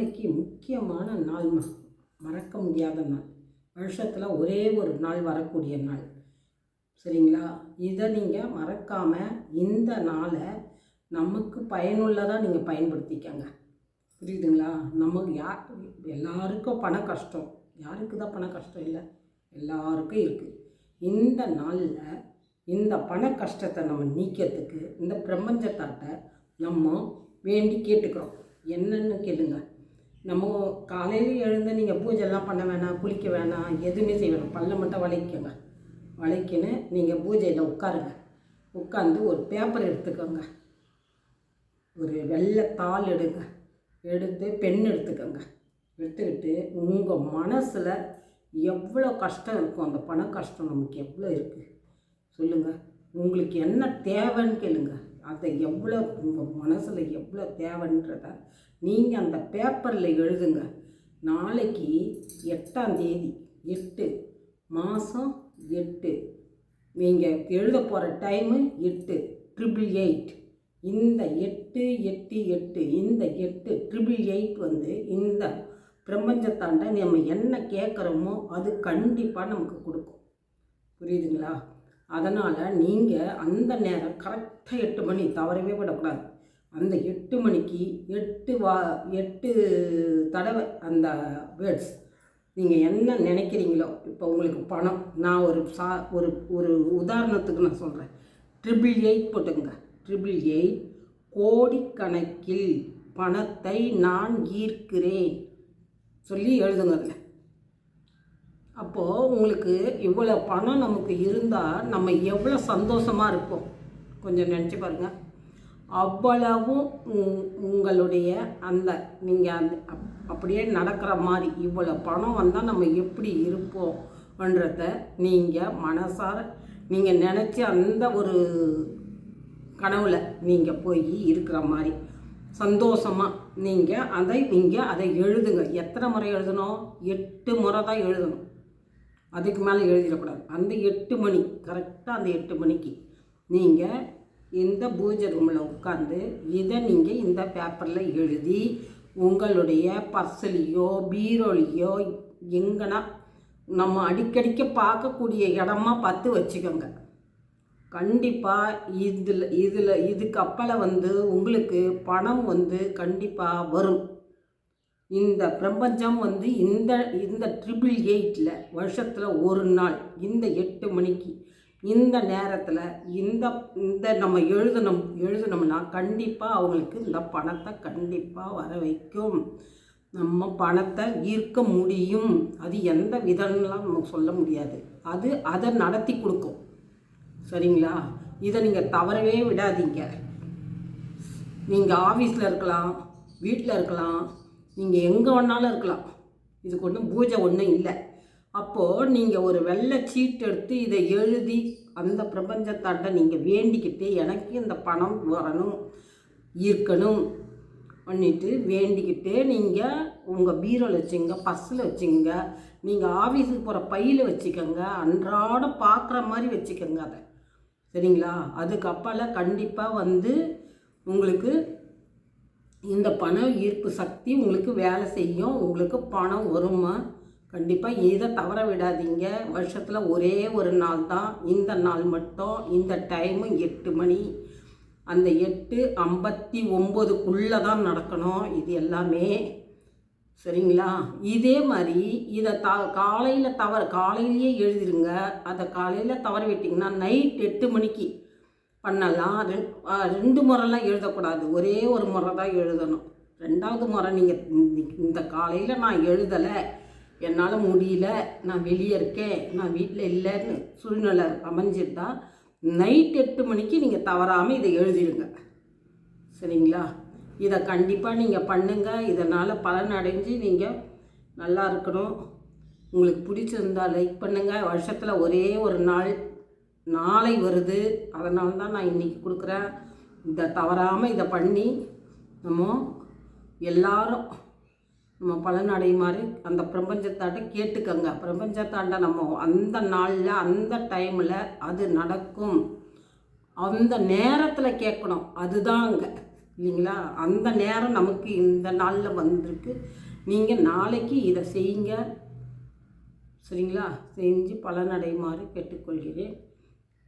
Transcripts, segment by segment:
நாளைக்கு முக்கியமான நாள் ம- மறக்க முடியாத நாள். வருஷத்தில் ஒரே ஒரு நாள் வரக்கூடிய நாள். சரிங்களா? இதை நீங்கள் மறக்காமல் இந்த நாளை நமக்கு பயனுள்ளதாக நீங்கள் பயன்படுத்திக்கங்க. புரியுதுங்களா? நம்ம யார் எல்லாருக்கும் பண கஷ்டம். யாருக்கு தான் பண கஷ்டம் இல்லை? எல்லாருக்கும் இருக்குது இந்த நாளில் இந்த பண கஷ்டத்தை நம்ம நீக்கிறதுக்கு இந்த பிரபஞ்சத்தாட்ட நம்ம வேண்டி கேட்டுக்கிறோம். என்னென்னு கேளுங்க. நம்ம காலையில் எழுந்து நீங்கள் பூஜைலாம் பண்ண வேணாம் குளிக்க வேணாம் எதுவுமே செய்ய வேணாம். பல்ல மட்டும் வளைக்குங்க. வளைக்கின்னு நீங்கள் பூஜையில் உட்காருங்க. உட்காந்து ஒரு பேப்பர் எடுத்துக்கோங்க. ஒரு வெள்ளை தாள் எடுங்க. எடுத்து பென் எடுத்துக்கோங்க. எடுத்துக்கிட்டு உங்கள் மனசில் எவ்வளோ கஷ்டம் இருக்கும் அந்த பண கஷ்டம் நமக்கு எவ்வளோ இருக்குது சொல்லுங்கள் உங்களுக்கு என்ன தேவைன்னு கேளுங்கள் அதை எவ்வளோ உங்கள் மனசில் எவ்வளோ தேவைன்றத நீங்கள் அந்த பேப்பரில் எழுதுங்க. நாளைக்கு எட்டாம் தேதி எட்டு மாதம் எட்டு. நீங்கள் எழுத போகிற டைமு எட்டு ட்ரிபிள் எயிட் இந்த எட்டு எட்டு எட்டு இந்த எட்டு ட்ரிபிள் எயிட் வந்து இந்த பிரபஞ்சத்தாண்ட நம்ம என்ன கேட்குறோமோ அது கண்டிப்பாக நமக்கு கொடுக்கும். புரியுதுங்களா? அதனால் நீங்கள் அந்த நேரம் கரெக்டாக எட்டு மணி தவறவே விடக்கூடாது. அந்த எட்டு மணிக்கு எட்டு வா எட்டு தடவை அந்த வேர்ட்ஸ் நீங்கள் என்ன நினைக்கிறீங்களோ இப்போ உங்களுக்கு பணம் நான் ஒரு சா ஒரு ஒரு உதாரணத்துக்கு நான் சொல்கிறேன் ட்ரிபிள் எயிட் போட்டுங்க ட்ரிபிள் எயிட் கோடிக்கணக்கில் பணத்தை நான் ஈர்க்கிறேன். சொல்லி எழுதுங்க அதில். அப்போது உங்களுக்கு இவ்வளோ பணம் நமக்கு இருந்தால் நம்ம எவ்வளோ சந்தோஷமாக இருப்போம். கொஞ்சம் நினச்சி பாருங்கள் அவ்வளவும் உங்களுடைய அந்த நீங்கள் அந்த அப்- அப்படியே நடக்கிற மாதிரி இவ்வளோ பணம் வந்தால் நம்ம எப்படி இருப்போம்ன்றத நீங்கள் மனசார நீங்கள் நினச்சி அந்த ஒரு கனவில் நீங்கள் போய் இருக்கிற மாதிரி. சந்தோஷமாக நீங்கள் அதை நீங்கள் அதை எழுதுங்க. எத்தனை முறை எழுதணும்? எட்டு முறை தான் எழுதணும். அதுக்கு மேலே எழுதிடக்கூடாது. அந்த எட்டு மணி கரெக்டாக அந்த எட்டு மணிக்கு. நீங்கள் இந்த பூஜை ரூமில் உட்காந்து இதை நீங்கள் இந்த பேப்பரில் எழுதி உங்களுடைய பர்சலையோ பீரோலையோ எங்கன்னா நம்ம அடிக்கடிக்க பார்க்கக்கூடிய இடமா பார்த்து வச்சுக்கோங்க. கண்டிப்பாக இதில் இதில் இதுக்கு வந்து உங்களுக்கு பணம் வந்து கண்டிப்பாக வரும். இந்த பிரபஞ்சம் வந்து இந்த இந்த ட்ரிபிள் எயிட்டில் வருஷத்தில் ஒரு நாள் இந்த எட்டு மணிக்கு இந்த நேரத்தில் இந்த இந்த நம்ம எழுதணும் எழுதணும்னா கண்டிப்பாக அவங்களுக்கு இந்த பணத்தை கண்டிப்பாக வர வைக்கும். நம்ம பணத்தை ஈர்க்க முடியும். அது எந்த விதம்லாம் நமக்கு சொல்ல முடியாது. அது அதை நடத்தி கொடுக்கும். சரிங்களா? இதை நீங்கள் தவறவே விடாதீங்க. நீங்கள் ஆஃபீஸில் இருக்கலாம் வீட்டில் இருக்கலாம் நீங்கள் எங்கே வேணாலும் இருக்கலாம். இதுக்கு ஒன்றும் பூஜை ஒன்றும் இல்லை. அப்போது நீங்கள் ஒரு வெள்ளை சீட் எடுத்து இதை எழுதி அந்த பிரபஞ்சத்தாட்ட நீங்கள் வேண்டிக்கிட்டு எனக்கு இந்த பணம் வரணும் ஈர்க்கணும் பண்ணிட்டு வேண்டிக்கிட்டு நீங்கள் உங்கள் பீரோவில் வச்சுங்க பஸ்ஸில் வச்சுங்க நீங்கள் ஆஃபீஸுக்கு போகிற பையில் வச்சுக்கோங்க அன்றாடம் பார்க்குற மாதிரி வச்சுக்கோங்க அதை. சரிங்களா? அதுக்கப்பால் கண்டிப்பாக வந்து உங்களுக்கு இந்த பண ஈர்ப்பு சக்தி உங்களுக்கு வேலை செய்யும். உங்களுக்கு பணம் வருமா? கண்டிப்பாக இதை தவற விடாதீங்க. வருஷத்தில் ஒரே ஒரு நாள் தான். இந்த நாள் மட்டும். இந்த டைமு எட்டு மணி. அந்த எட்டு ஐம்பத்தி ஒம்போதுக்குள்ளே தான் நடக்கணும். இது எல்லாமே. சரிங்களா? இதே மாதிரி இதை த காலையில் தவறு காலையிலேயே எழுதிருங்க. அதை காலையில் தவற விட்டிங்கன்னா நைட் எட்டு மணிக்கு பண்ணலாம். ரெண் ரெண்டு முறைலாம் எழுதக்கூடாது. ஒரே ஒரு முறை தான் எழுதணும். ரெண்டாவது முறை நீங்கள் இந்த காலையில் நான் எழுதலை. என்னால் முடியல. நான் வெளியே இருக்கேன். நான் வீட்டில் இல்லைன்னு சூழ்நிலை அமைஞ்சிருந்தா நைட் எட்டு மணிக்கு நீங்கள் தவறாமல் இதை எழுதிடுங்க. சரிங்களா? இதை கண்டிப்பாக நீங்கள் பண்ணுங்கள் இதனால் பலன் அடைஞ்சு நீங்கள் நல்லா இருக்கணும். உங்களுக்கு பிடிச்சிருந்தா லைக் பண்ணுங்கள் வருஷத்தில் ஒரே ஒரு நாள் நாளை வருது. அதனால தான் நான் இன்றைக்கி கொடுக்குறேன். இதை தவறாமல் இதை பண்ணி நம்ம எல்லாரும் நம்ம பலன் மாதிரி அந்த பிரபஞ்சத்தாட்ட கேட்டுக்கங்க. பிரபஞ்சத்தாண்ட நம்ம அந்த நாளில் அந்த டைமில் அது நடக்கும். அந்த நேரத்தில் கேட்கணும். அதுதான் அங்கே. இல்லைங்களா? அந்த நேரம் நமக்கு இந்த நாளில் வந்திருக்கு. நீங்கள் நாளைக்கு இதை செய்யுங்க. சரிங்களா? செஞ்சு பலனடையுமாறு கேட்டுக்கொள்கிறேன்.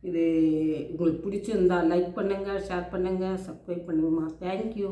இது உங்களுக்கு பிடிச்சிருந்தா லைக் பண்ணுங்கள் ஷேர் பண்ணுங்கள் சப்ஸ்கிரைப் பண்ணுங்கம்மா. தேங்க்யூ